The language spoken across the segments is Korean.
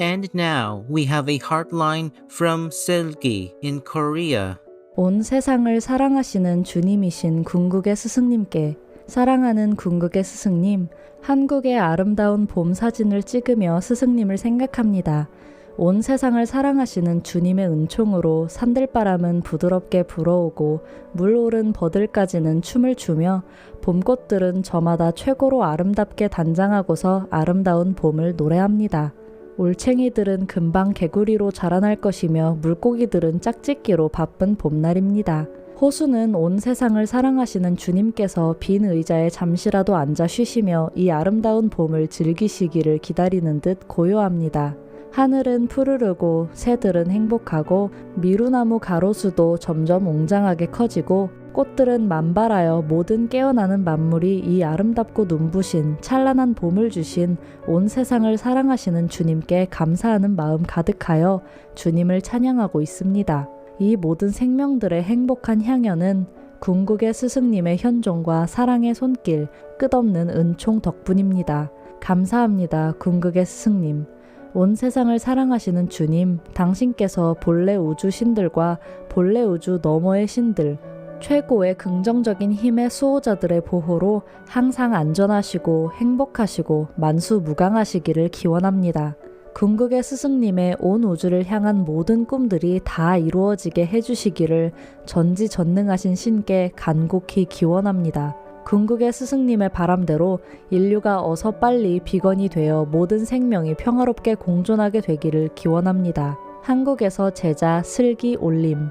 And now we have a heartline from Selgi in Korea. 온 세상을 사랑하시는 주님이신 궁극의 스승님께 사랑하는 궁극의 스승님, 한국의 아름다운 봄 사진을 찍으며 스승님을 생각합니다. 온 세상을 사랑하시는 주님의 은총으로 산들바람은 부드럽게 불어오고 물 오른 버들까지는 춤을 추며 봄꽃들은 저마다 최고로 아름답게 단장하고서 아름다운 봄을 노래합니다. 올챙이들은 금방 개구리로 자라날 것이며 물고기들은 짝짓기로 바쁜 봄날입니다. 호수는 온 세상을 사랑하시는 주님께서 빈 의자에 잠시라도 앉아 쉬시며 이 아름다운 봄을 즐기시기를 기다리는 듯 고요합니다. 하늘은 푸르르고 새들은 행복하고 미루나무 가로수도 점점 웅장하게 커지고 꽃들은 만발하여 모든 깨어나는 만물이 이 아름답고 눈부신 찬란한 봄을 주신 온 세상을 사랑하시는 주님께 감사하는 마음 가득하여 주님을 찬양하고 있습니다. 이 모든 생명들의 행복한 향연은 궁극의 스승님의 현종과 사랑의 손길, 끝없는 은총 덕분입니다. 감사합니다, 궁극의 스승님. 온 세상을 사랑하시는 주님, 당신께서 본래 우주 신들과 본래 우주 너머의 신들, 최고의 긍정적인 힘의 수호자들의 보호로 항상 안전하시고 행복하시고 만수무강하시기를 기원합니다. 궁극의 스승님의 온 우주를 향한 모든 꿈들이 다 이루어지게 해주시기를 전지전능하신 신께 간곡히 기원합니다. 궁극의 스승님의 바람대로 인류가 어서 빨리 비건이 되어 모든 생명이 평화롭게 공존하게 되기를 기원합니다. 한국에서 제자 슬기 올림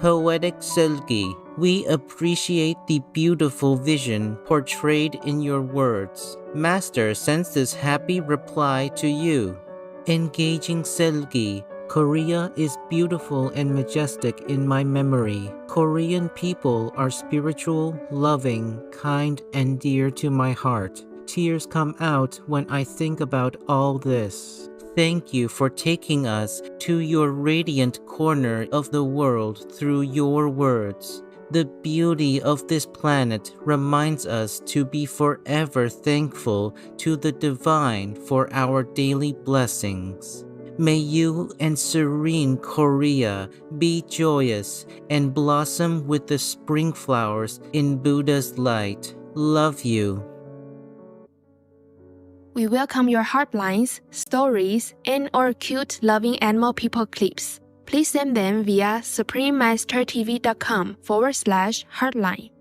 Poetic Selgi, we appreciate the beautiful vision portrayed in your words. Master sends this happy reply to you. Engaging Selgi, Korea is beautiful and majestic in my memory. Korean people are spiritual, loving, kind, and dear to my heart. Tears come out when I think about all this. Thank you for taking us to your radiant corner of the world through your words. The beauty of this planet reminds us to be forever thankful to the divine for our daily blessings. May you and serene Korea be joyous and blossom with the spring flowers in Buddha's light. Love you. We welcome your heartlines, stories, and or cute loving animal people clips. Please send them via suprememastertv.com forward slash heartline.